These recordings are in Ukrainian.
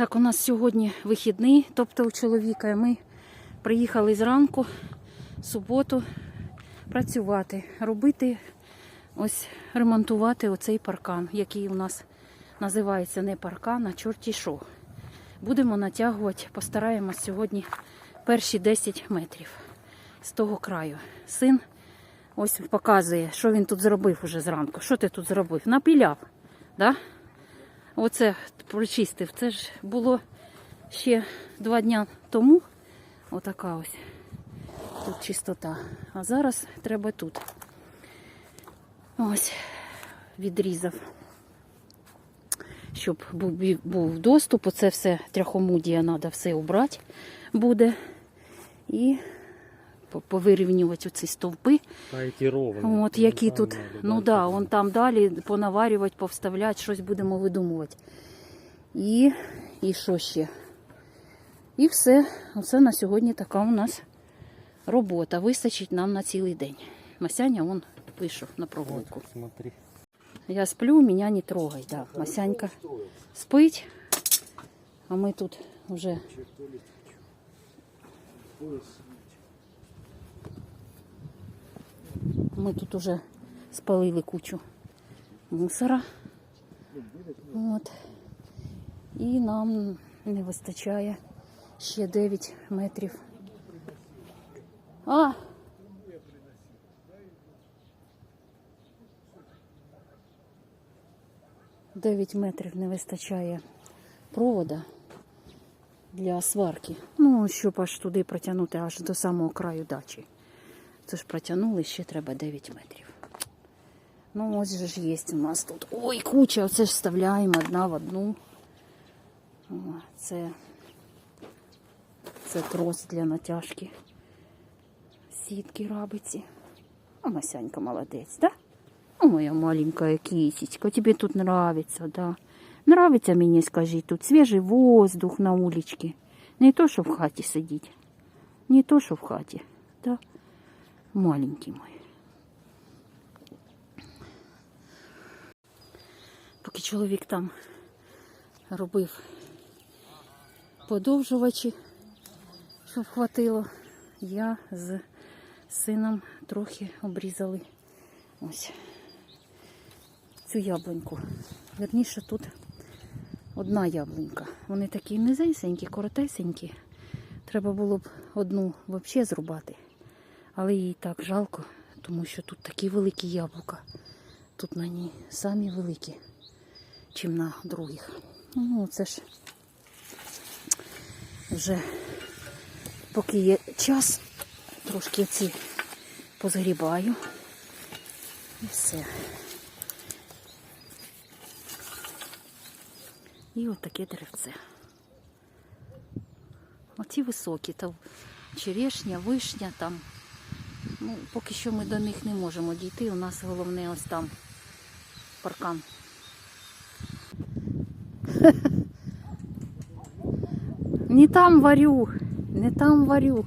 Так, у нас сьогодні вихідний, тобто у чоловіка. Ми приїхали зранку, суботу, працювати, робити, ось ремонтувати оцей паркан, який у нас називається не паркан, а чорті що. Будемо натягувати, постараємось сьогодні перші 10 метрів з того краю. Син ось показує, що він тут зробив уже зранку. Що ти тут зробив? Напіляв. Да? Оце прочистив. Це ж було ще два дня тому. Отака ось тут чистота. А зараз треба тут. Ось відрізав. Щоб був, був доступ, оце все тряхомудія треба все убрати буде. І повирівнювати оці стовпи. А які ровні. От які тут, ну да, вон там далі понаварювати, повставляти, щось будемо видумувати. І, і що ще? І все. Оце на сьогодні така у нас робота. Вистачить нам на цілий день. Масяня он вийшов на прогулку. Я сплю, меня не трогай. Да. Масянька спить, а ми тут вже Ми тут уже спалили кучу мусора. От. І нам не вистачає ще 9 метрів. А! Дев'ять метрів не вистачає провода для сварки. Ну, щоб аж туди протягнути, аж до самого краю дачі. Це ж протягнули, ще треба 9 метрів. Ну, ось же ж є у нас тут. Ой, куча, оце ж вставляємо одна в одну. О, це, це трос для натяжки. Сітки рабиці. А Масянька молодець, да? О, моя маленькая кисечка, тебе тут нравится, да? Нравится мені, скажи, тут свежий воздух на уличке. Не то, що в хаті сидіть. Не то, що в хаті, да? Маленький мой. Поки чоловік там робив подовжувачі, щоб хватило, я з сином трохи обрізали ось цю яблуньку. Верніше тут одна яблунька. Вони такі низенькі, коротесенькі. Треба було б одну взагалі зрубати. Але їй так жалко, тому що тут такі великі яблука. Тут на ній самі великі, чим на других. Ну, це ж вже поки є час, трошки ці позгрібаю. І все. І от таке деревце. Оці високі, то черешня, вишня там. Ну, поки що ми до них не можемо дійти. У нас головне ось там паркан. Не там варю, не там варю.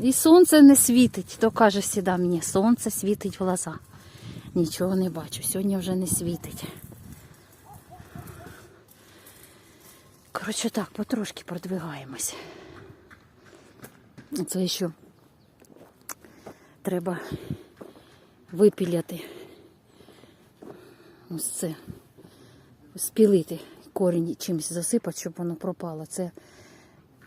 І сонце не світить, то каже сюди мені, сонце світить в глаза. Нічого не бачу, сьогодні вже не світить. Коротше так, потрошки продвигаємось. Це ще треба випіляти. Ось це. Спілити корінь чимось засипати, щоб воно пропало. Це,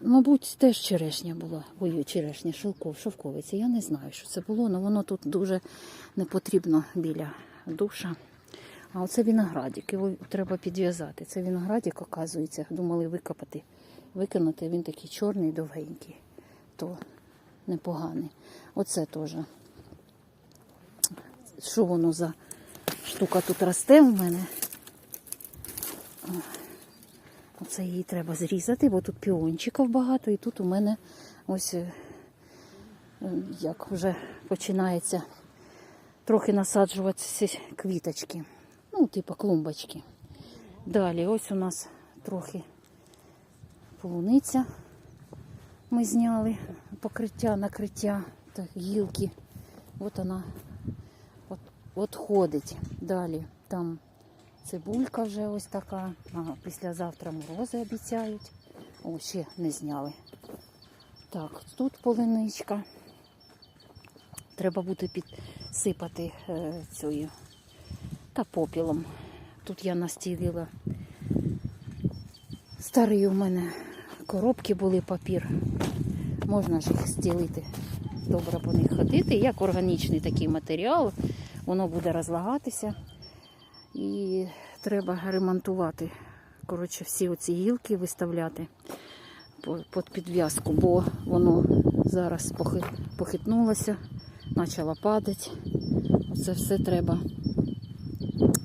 мабуть, теж черешня була. Ой, черешня, шовков, шовковиця. Я не знаю, що це було, але воно тут дуже не потрібно біля душа. А оце виноградик, його треба підв'язати. Це виноградик, оказується, думали викопати, викинути, він такий чорний, довгенький, то непоганий. Оце теж. Що воно за штука тут росте в мене? Оце її треба зрізати, бо тут піончиків багато, і тут у мене ось е, як вже починається трохи насаджуватися квіточки. Ну, типу клумбочки. Далі ось у нас трохи полуниця. Ми зняли покриття, накриття, так, гілки. От вона от. Далі там Цибулька вже ось така. Ага, післязавтра морози обіцяють. О, ще не зняли. Так, тут полиничка. Треба буде підсипати е, цією та попілом. Тут я настілила старі у мене коробки були папір. Можна ж їх стілити. Добре по них ходити. Як органічний такий матеріал, воно буде розлагатися. І треба ремонтувати. Коротше, всі оці гілки виставляти під підв'язку, бо воно зараз похитнулося, почало падати. Оце все треба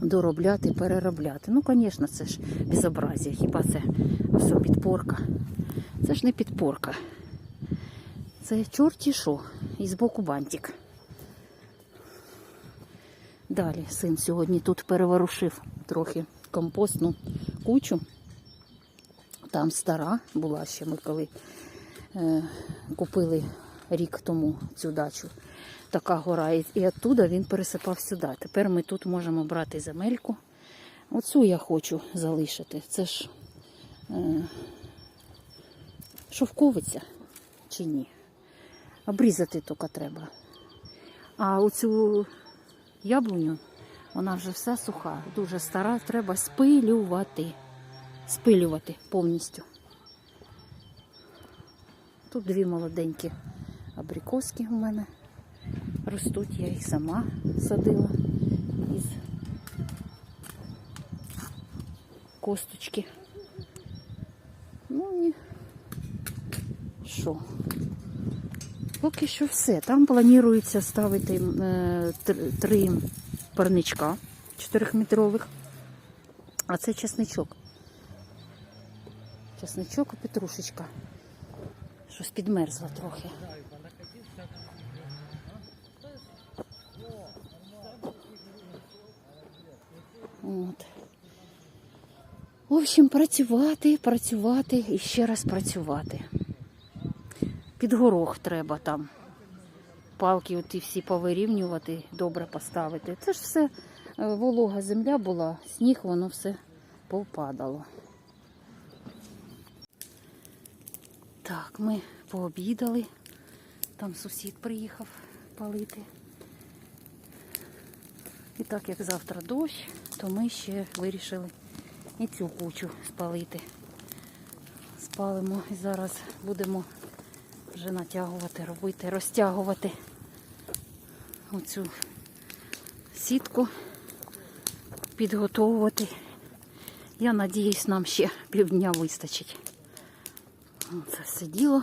доробляти, переробляти. Ну, звісно, це ж безобразія. Хіба це все підпорка? Це ж не підпорка. Це чорті що, і збоку бантик. Далі син сьогодні тут переворушив трохи компостну кучу. Там стара була ще ми коли е, купили рік тому цю дачу. Така гора. І, і оттуда він пересипав сюди. Тепер ми тут можемо брати земельку. Оцю я хочу залишити. Це ж е, шовковиця чи ні? Обрізати тільки треба. А оцю яблуню, вона вже вся суха, дуже стара, треба спилювати. Спилювати повністю. Тут дві молоденькі абрикоски у мене ростуть, я їх сама садила із косточки. Ну і що? Поки що все. Там планується ставити е, три парничка чотирьохметрових, а це чесничок. Чесничок і петрушечка. Щось підмерзла трохи. От. В общем, працювати, працювати і ще раз працювати. Під горох треба там. Палки оті всі повирівнювати, добре поставити. Це ж все е, волога земля була, сніг, воно все повпадало. Так, ми пообідали. Там сусід приїхав палити. І так як завтра дощ, то ми ще вирішили і цю кучу спалити. Спалимо і зараз будемо вже натягувати, робити, розтягувати оцю сітку, підготовувати. Я надіюсь, нам ще півдня вистачить. Це все діло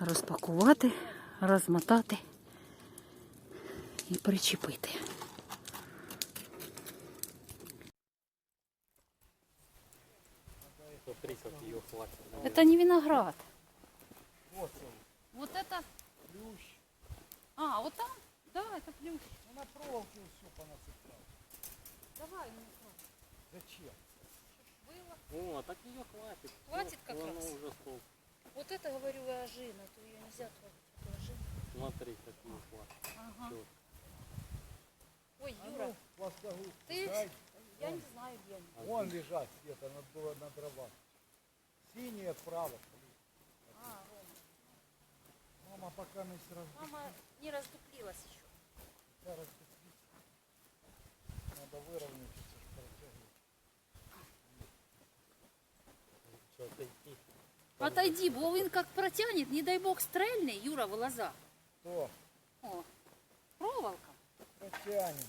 розпакувати, розмотати і причепити. Это не виноград. Вот он, Вот это... плющ. А, вот там? Да, это плющ. Ну на проволоке все понацеплял. Давай, Зачем? было. О, а так ее хватит. Хватит Ну, как она раз. уже стол. Вот это, говорю, и ожина. То ее нельзя трогать. Смотри, как ее хватит. Ага. Всё. Ой, А Юра, ну, плоскогуб, Ты- дай. я не знаю, где они. Вон лежат где-то было на дровах. Синие справа. А, Рома. Мама пока не сразу Мама не раздуплилась еще. Надо выровнять это ж протягивать. Что, отойти? Отойди, бо він як протягнет, не дай бог стрельне, Юра, в глаза. То, О, проволока. протянем.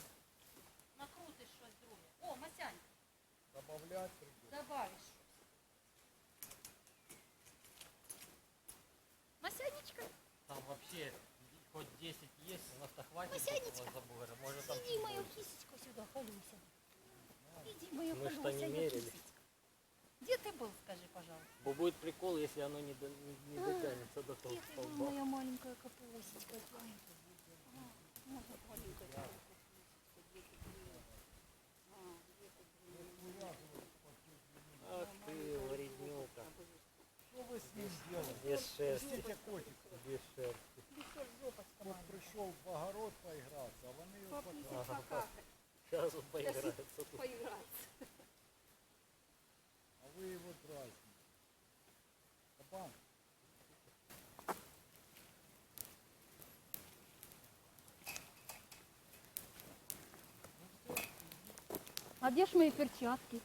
А де ж мої перчатки?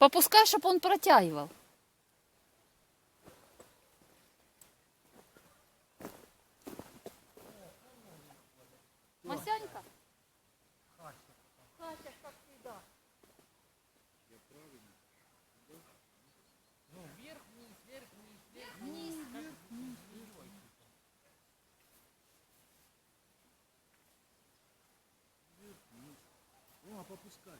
Попускай, щоб он протягивал. Масянька? Катя, как всегда. Ну, вверх, вниз, вверх, вниз, вверх, вниз. Вверх, вниз, Рома, попускай.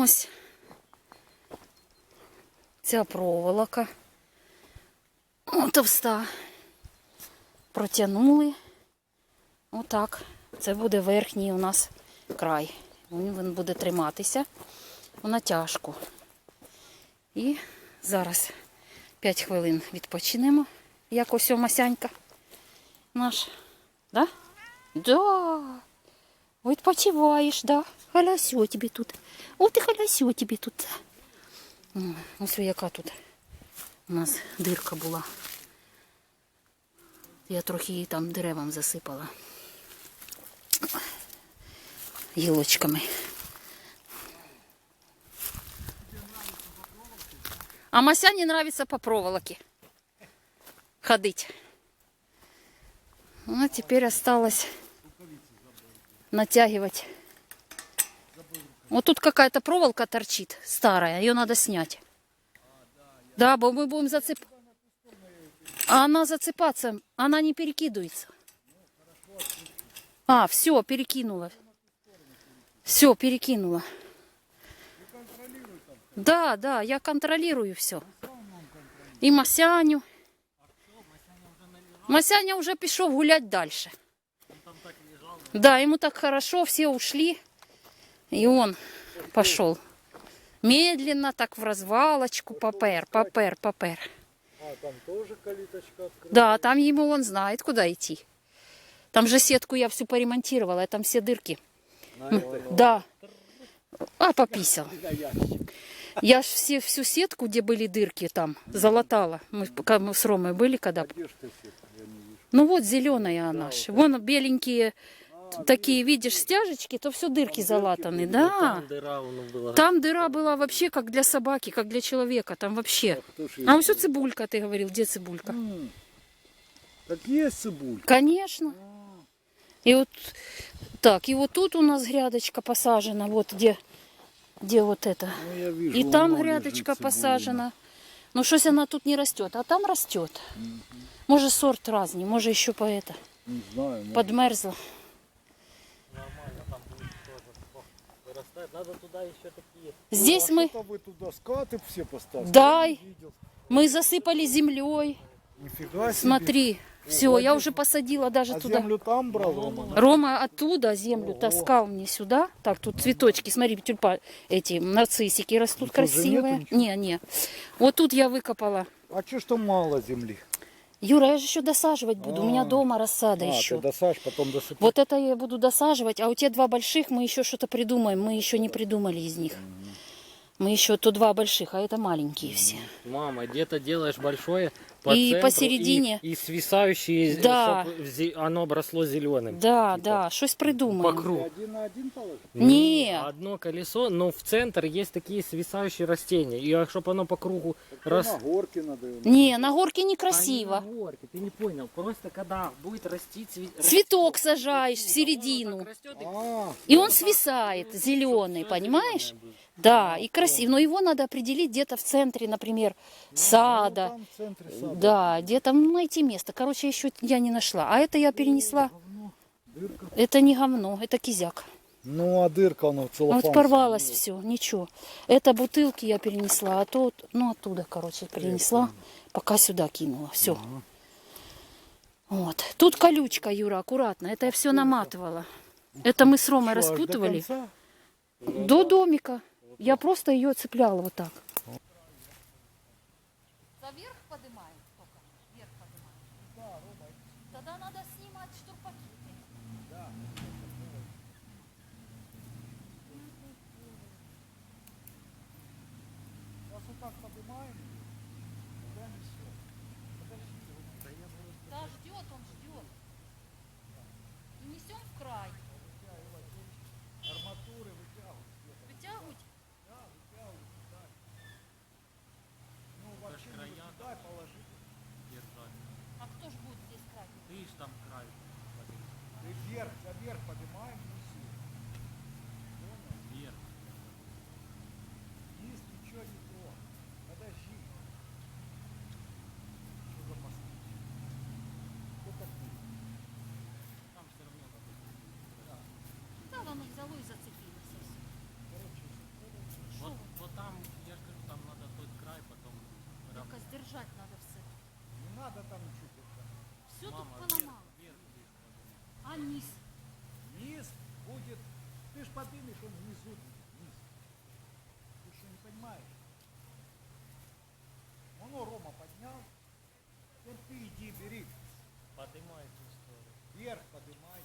Ось ця проволока. О, товста. Протягнули. Отак. Це буде верхній у нас край. Він, буде триматися у натяжку. І зараз 5 хвилин відпочинемо. Як ось о масянька наш. Да? Да. Відпочиваєш, да? Халясю тобі тут. О, ти халясю тобі тут. М, Ось яка тут у нас дирка була. Я трохи її там деревам засипала. Гілочками. А Масяне нравится по проволоке ходить. Ну, а теперь осталось натягивать. Вот тут какая-то проволока торчит, старая, ее надо снять. Да, бо мы будем зацеп... А она зацепаться, она не перекидывается. А, все, перекинула. Все, перекинула. Да, да, я контролирую все. И Масяню. Масяня уже пішов гулять дальше. Да, ему так хорошо, все ушли. И он пошел. Медленно так в развалочку попер, попер, попер. А, там тоже калиточка открыта. Да, там ему он знает, куда идти. Там же сетку я всю поремонтировала, там все дырки. Да. А, пописал. Я ж все, всю сетку, где были дырки, там залатала. Мы, мы с Ромой были, когда... Вижу. Ну вот зеленая она. Вон беленькие такие, видишь, стяжечки, то все дырки залатаны. Да. Там дыра воно була. Там дыра была вообще как для собаки, как для человека. Там вообще. А все цибулька, ты говорил, где цибулька? М, Так есть цибулька. Конечно. И вот так, и вот тут у нас грядочка посажена, вот где, где вот это. Ну, я вижу, И там воно грядочка лежить, цибулина. посажена. Ну щось она тут не растет, а там растет. Может сорт разный, может еще по это Не знаю, может, подмерзла. Надо туда еще такие. Здесь Ну, а мы, что-то вы туда скаты все поставили. Да. Мы засыпали землей. Нифига себе. Смотри, все, я уже посадила даже А туда. землю там брал, Рома? да? Рома оттуда землю таскал мне сюда. Так, тут цветочки, смотри, тюльпа, эти нарциссики растут тут красивые. Не, не. Вот тут я выкопала. А че что мало земли? Юра, я же еще досаживать буду. У меня А. дома рассада а, еще. ты досажь, потом досыпай. Вот это я буду досаживать, а у те два больших мы еще что-то придумаем. Мы еще не придумали из них. Мы еще то два больших, а это маленькие все. Мама, где-то делаешь большое по И центру, посередине. И, и свисающие, Да. чтоб зе- оно обросло зеленым. Да, да, что-то По придумаем. кругу. Ты один на один положил? Не, Одно колесо, но в центр есть такие свисающие растения. И чтобы оно по кругу Раз... рос... На горке надо. его. не, на горке А некрасиво. не на горке, ты не понял. Просто когда будет расти цве- Цветок сажаешь в середину. так растет, и А, И он свисает, зеленый, понимаешь? Да, и красиво. Но его надо определить где-то в центре, например, сада. там в центре сада. Да, где-то ну, найти место. Короче, еще я не нашла. А это я перенесла. Дырка. Это не говно, это кизяк. Ну, а дырка, оно целлофан. Вот порвалось все, ничего. Это бутылки я перенесла, а то, ну, оттуда, короче, перенесла, пока сюда кинула. Все. Вот. Тут колючка, Юра, аккуратно. Это я все наматывала. Это мы с Ромой Что, до распутывали. конца? До домика. Я просто ее цепляла вот так. Заверх поднимаем только. Вверх поднимаем. Тогда надо снимать штурпаки. Сейчас вот так поднимаем. Да, ждет, он ждет. И несем в край. Арматуры вытягивать. Вытягивать? Ну, вообще, может, дай положить. А кто ж будет здесь край? Ты ж там край. И вверх, за вверх поднимаем, неси. Вверх. Низ ничего не то. Подожди. Что за мосты? Кто такой? Там все равно надо. Да, оно взяло и зацепилось. Короче, Вот, вот там, я же говорю, там надо тот край, потом... Только сдержать надо все. не надо там ничего. держать. Все тут Мама, поломало. вверх, вверх, вверх. А низ? Низ будет, ты ж поднимешь, он внизу будет, низ. Ты что, не понимаешь? Оно Рома поднял, вот ты иди, бери, Поднимай ту сторону. вверх поднимай,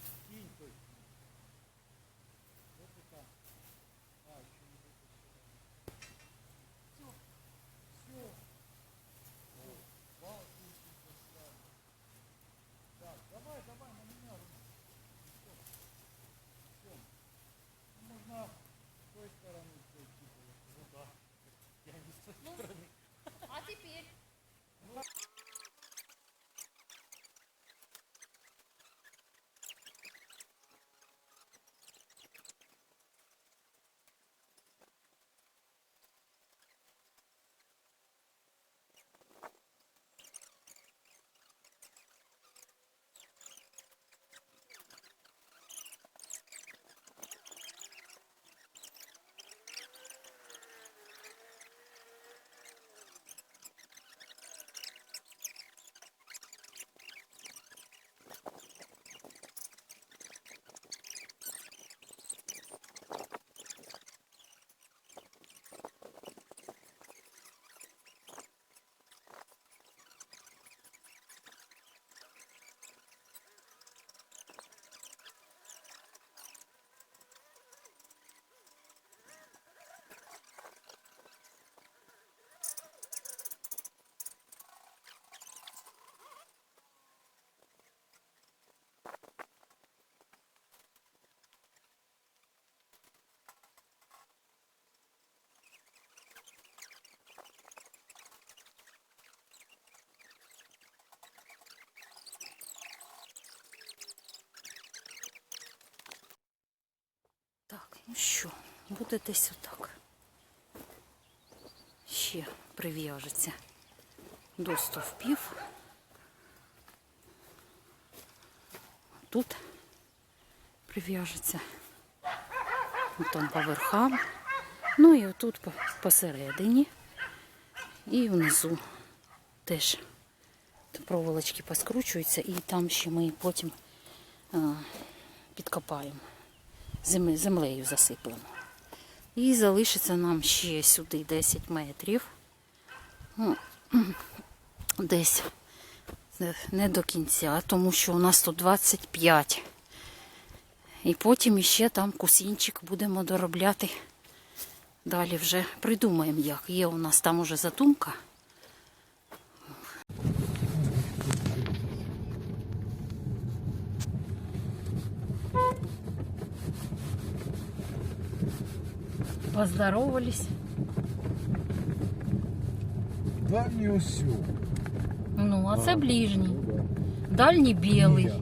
ну що, буде десь отак. Ще прив'яжеться до стовпів. Тут прив'яжеться там по верхам. Ну і отут посередині. І внизу теж проволочки поскручуються, і там ще ми потім підкопаємо. Земле- землею засиплемо. І залишиться нам ще сюди 10 метрів. Ну, десь не- не до кінця, тому що у нас тут 25. І потім іще там кусінчик будемо доробляти. Далі вже придумаємо як. Є у нас там уже задумка. Поздоровались. Дальній ось. Ну, а це ближній. Дальній білий. Ні,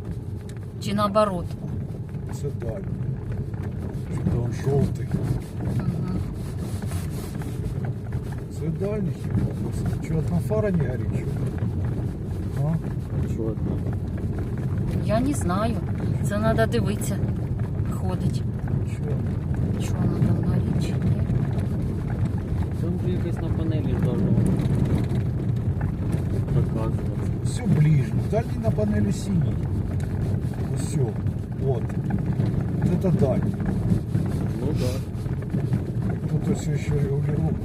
Чи наоборот. це дальній. Що там жовтий. Це дальній хіба? Чого там фара не горить? що? А? Чорно. Я не знаю. Це треба дивитися. Ходить. Чого? Що воно там горить Чи ні. Там же якось на панелі здорово. показувати. Все ближний. Дальний на панели синий. Все. Вот. Вот это дальний. Ну да. Тут ось ще регулировка.